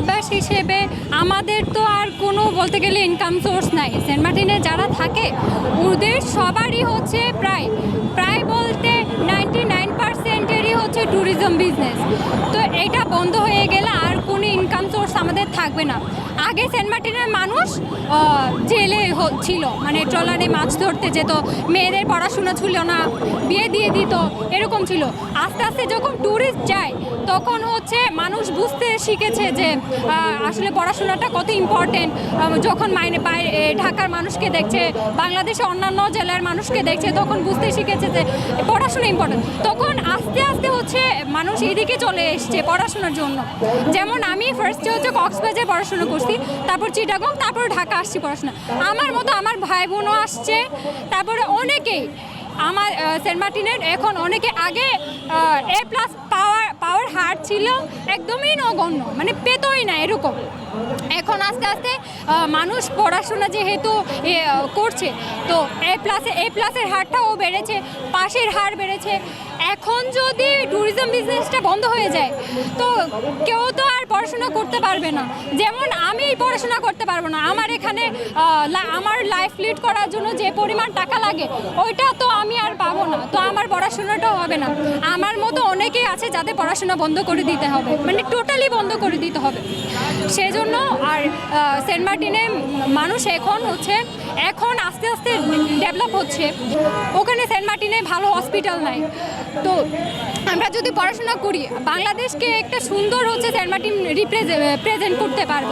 দ্বীপবাস হিসেবে আমাদের তো আর কোনো বলতে গেলে ইনকাম সোর্স নাই। সেন্ট মার্টিনে যারা থাকে, ওদের সবারই হচ্ছে প্রায় প্রায় বলতে নাইনটি নাইন পার্সেন্টেরই হচ্ছে ট্যুরিজম বিজনেস তো এটা বন্ধ হয়ে গেলে আর কোনো ইনকাম সোর্স আমাদের থাকবে না। আগে সেন্ট মার্টিনের মানুষ জেলে ছিল। মানে ট্রলারে মাছ ধরতে যেত, মেয়েদের পড়াশোনা ছিল না, বিয়ে দিয়ে দিত, এরকম ছিল। আস্তে আস্তে যখন ট্যুরিস্ট যায়, তখন হচ্ছে মানুষ বুঝতে শিখেছে যে আসলে পড়াশোনাটা কত ইম্পর্টেন্ট যখন মাইনে ঢাকার মানুষকে দেখছে বাংলাদেশে অন্যান্য জেলার মানুষকে দেখছে, তখন বুঝতে শিখেছে যে, পড়াশোনা ইম্পর্টেন্ট তখন আস্তে আস্তে হচ্ছে মানুষ এদিকে চলে এসছে পড়াশোনার জন্য। যেমন আমি ফার্স্টে হচ্ছে কক্সবাজার পড়াশোনা করছি, তারপর চিটাগং, তারপর ঢাকা আসছি পড়াশোনা। আমার মতো আমার ভাই বোনও আসছে, তারপরে অনেকেই আমার সেন্ট মার্টিনের এখন অনেকে আগে এ প্লাস পাওয়ার পাওয়ার হার ছিল একদমই নগণ্য মানে পেতই না এরকম। এখন আস্তে আস্তে মানুষ পড়াশোনা যেহেতু করছে, তো এ প্লাসে এ প্লাসের হারটাও বেড়েছে, পাশের হার বেড়েছে। এখন যদি ট্যুরিজম বিজনেসটা বন্ধ হয়ে যায়, তো কেউ তো পড়াশোনা করতে পারবে না। যেমন আমি পড়াশোনা করতে পারব না। আমার এখানে আমার লাইফ লিড করার জন্য যে পরিমাণ টাকা লাগে, ওইটা তো আমি আর পাবো না। তো আমার পড়াশোনাটাও হবে না। আমার মতো অনেকেই আছে যাদের পড়াশোনা বন্ধ করে দিতে হবে। মানে টোটালি বন্ধ করে দিতে হবে। সেজন্য আর সেন্ট মার্টিনে মানুষ এখন হচ্ছে, এখন আস্তে আস্তে ডেভেলপ হচ্ছে। ওখানে সেন্ট মার্টিনে ভালো হসপিটাল নাই। তো আমরা যদি পড়াশোনা করি, বাংলাদেশকে একটা সুন্দর হচ্ছে সেন্ট মার্টিন রিপ্রেজেন্ট করতে পারব।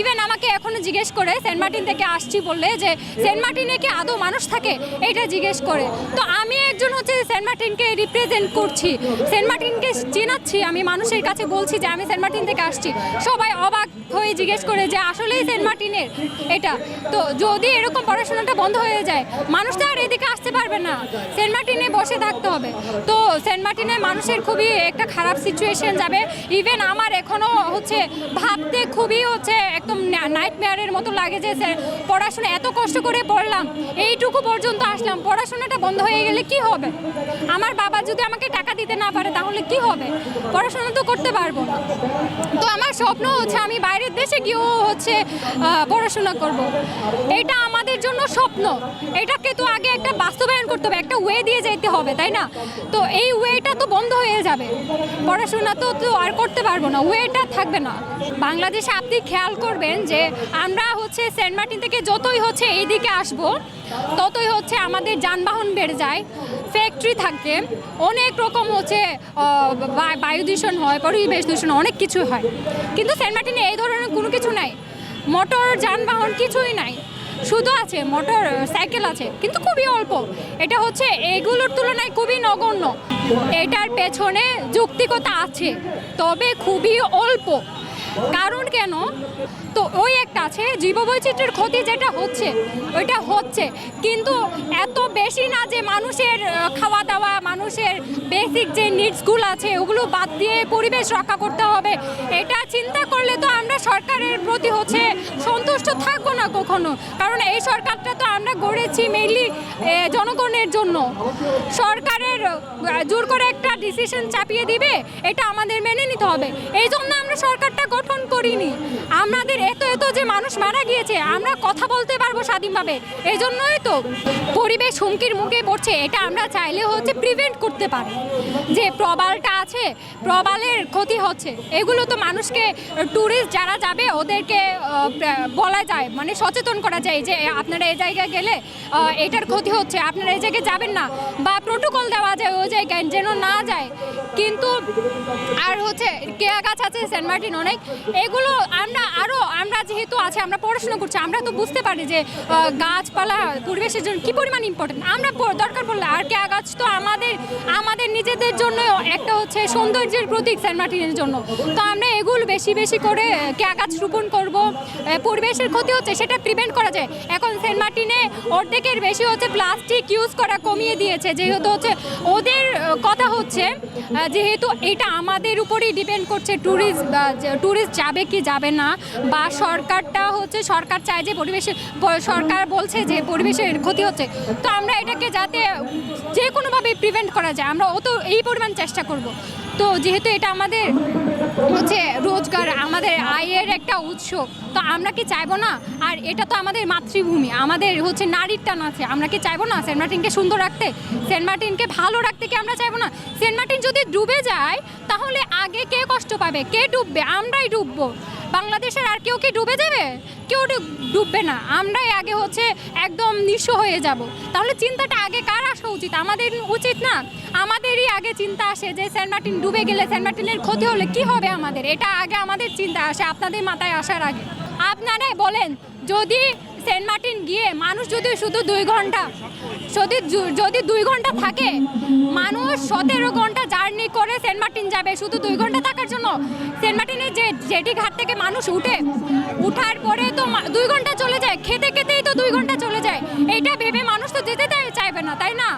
ইভেন আমাকে এখনও জিজ্ঞেস করে সেন্ট মার্টিন থেকে আসছি বললে যে সেন্ট মার্টিনে কি আদৌ মানুষ থাকে? এটা জিজ্ঞেস করে। তো আমি একজন হচ্ছে সেন্ট মার্টিনকে রিপ্রেজেন্ট করছি। সেন্ট মার্টিনকে চেনাচ্ছি। আমি মানুষের কাছে বলছি যে আমি সেন্ট মার্টিন থেকে আসছি। সবাই অবাক হয়ে জিজ্ঞেস করে যে আসলেই সেন্ট মার্টিনের এটা। তো যদি এরকম পড়াশোনাটা বন্ধ হয়ে যায়, মানুষ তো আর এদিকে আসতে পারবে না। সেন্ট মার্টিনে বসে থাকতে হবে। তো সেন্ট মার্টিনে মানুষের খুবই একটা খারাপ সিচুয়েশন যাবে। ইভেন আমার এখনও হচ্ছে, ভাবতে খুবই হচ্ছে একদম নাইট মেয়ারের মতো লাগে যে স্যার, পড়াশোনা এত কষ্ট করে পড়লাম, এইটুকু পর্যন্ত আসলাম, পড়াশোনাটা বন্ধ হয়ে গেলে কি হবে? আমার বাবা যদি আমাকে টাকা দিতে না পারে, তাহলে কি হবে? পড়াশোনা তো করতে পারব তো আমার স্বপ্ন হচ্ছে আমি বাইরের দেশে গিয়েও হচ্ছে পড়াশোনা করব। এটা আমাদের জন্য স্বপ্ন। এটাকে তো আগে একটা বাস্তবায়ন করতে হবে, একটা ওয়ে দিয়ে যেতে হবে, তাই না? তো এই ওয়েটা তো বন্ধ হয়ে যাবে। পড়াশোনা তো তো আর করতে পারব না ওয়েটা থাকবে না। বাংলাদেশে আপনি খেয়াল করবেন যে আমরা হচ্ছে সেন্ট মার্টিন থেকে যতই হচ্ছে এইদিকে আসব, ততই হচ্ছে আমাদের যানবাহন বেড়ে যায় ফ্যাক্টরি থাকে, অনেক রকম হচ্ছে বায়ু দূষণ হয়, পরিবেশ দূষণ অনেক কিছু হয়। কিন্তু সেন্ট মার্টিনে এই ধরনের কোনো কিছু নাই। মোটর, যানবাহন কিছুই নাই। শুধু আছে, মোটর, সাইকেল আছে, কিন্তু খুবই অল্প। এটা হচ্ছে এগুলোর তুলনায় খুবই নগণ্য। এটার পেছনে যৌক্তিকতা আছে, তবে খুবই অল্প। কারণ কেন? তো ওই একটা আছে, জীববৈচিত্র্যের ক্ষতি যেটা হচ্ছে, ওইটা হচ্ছে। কিন্তু এত বেশি না যে মানুষের খাওয়া দাওয়া মানুষের বেসিক যে নিডসগুলো আছে, ওগুলো বাদ দিয়ে পরিবেশ রক্ষা করতে হবে, এটা চিন্তা করলে তো আমরা সরকারের প্রতি হচ্ছে সন্তুষ্ট থাকব না কখনো। কারণ এই সরকারটা তো আমরা গড়েছি মেইনলি জনগণের জন্য। সরকারের জোর করে একটা ডিসিশন চাপিয়ে দিবে, এটা আমাদের মেনে নিতে হবে। এই জন্য আমরা সরকারটা গঠন করিনি। আমাদের এত এত যে মানুষ মারা গিয়েছে, আমরা কথা বলতে পারব স্বাধীনভাবে। এই জন্যই তো পরিবেশ হুমকির মুখে পড়ছে, এটা আমরা চাইলে হচ্ছে প্রিভেন্ট করতে পারি। যে প্রবালটা আছে, প্রবালের ক্ষতি হচ্ছে। এগুলো তো মানুষকে ট্যুরিস্ট যারা যাবে, ওদেরকে বলা যায় মানে সচেতন করা যায় যে আপনারা এই জায়গায় গেলে এটার ক্ষতি হচ্ছে আপনারা এই জায়গায় যাবেন না বা প্রোটোকল দেওয়া যায় ওই জায়গায় যেন না যায়। কিন্তু আর হচ্ছে কেয়া গাছ আছে সেন্ট মার্টিন অনেক এগুলো আমরা আরও আমরা যেহেতু আছে আমরা পড়াশোনা করছি আমরা তো বুঝতে পারি যে গাছপালা পরিবেশের জন্য কী পরিমাণ ইম্পর্টেন্ট আমরা দরকার পড়লে আর কেয়া গাছ তো আমাদের আমাদের নিজেদের জন্য একটা হচ্ছে সৌন্দর্যের প্রতীক সেন্ট মার্টিনের জন্য। তো আমরা এগুলো বেশি বেশি করে কেয়া গাছ রোপণ করব আহ, পরিবেশের ক্ষতি হচ্ছে, সেটা প্রিভেন্ট করা যায়। এখন সেন্ট মার্টিনে অর্ধেকের বেশি হচ্ছে প্লাস্টিক ইউজ করা কমিয়ে দিয়েছে, যেহেতু হচ্ছে ওদের কথা হচ্ছে যেহেতু এটা আমাদের উপরেই ডিপেন্ড করছে ট্যুরিস্ট ট্যুরিস্ট যাবে কি যাবে না, বা সরকারটা হচ্ছে, সরকার চায় যে পরিবেশের সরকার বলছে যে পরিবেশের ক্ষতি হচ্ছে, তো আমরা এটাকে যাতে যে কোনোভাবে প্রিভেন্ট করা যায়, আমরা অত এই পরিমাণ চেষ্টা করব। তো যেহেতু এটা আমাদের হচ্ছে রোজগার আমাদের আয়ের একটা উৎস। তো আমরা কি চাইব না? আর এটা তো আমাদের মাতৃভূমি, আমাদের হচ্ছে নারীর টান আছে। আমরা কি চাইব না সেন্ট মার্টিনকে সুন্দর রাখতে? সেন্ট মার্টিনকে ভালো রাখতে কি আমরা চাইব না? সেন্ট মার্টিন যদি ডুবে যায়, তাহলে আগে কে কষ্ট পাবে? কে ডুববে? আমরাই ডুববো। বাংলাদেশের আর কেউ কি ডুবে যাবে? কেউ ডুববে না। আমরাই আগে হচ্ছে একদম নিঃস্ব হয়ে যাব। তাহলে চিন্তাটা আগে কার আসা উচিত? আমাদের উচিত না? আমাদেরই আগে চিন্তা আসে যে সেন্ট মার্টিন ডুবে গেলে সেন্ট মার্টিনের ক্ষতি হলে কি হবে আমাদের? এটা আগে আমাদের চিন্তা আসে, আপনাদের মাথায় আসার আগে। আপনারাই বলেন, যদি সেন্ট মার্টিন গিয়ে মানুষ যদি শুধু দুই ঘণ্টা, যদি যদি দুই ঘণ্টা থাকে, মানুষ সতেরো ঘণ্টা জার্নি করে সেন্ট মার্টিন যাবে। শুধু দুই ঘণ্টা থাকার জন্য। সেন্ট মার্টিনের যে জেটি ঘাট থেকে মানুষ উঠে, উঠার পরে তো দুই ঘণ্টা চলে যায়। খেতে খেতেই তো দুই ঘণ্টা চলে যায়। এইটা ভেবে মানুষ তো যেতে চাইবে না, তাই না?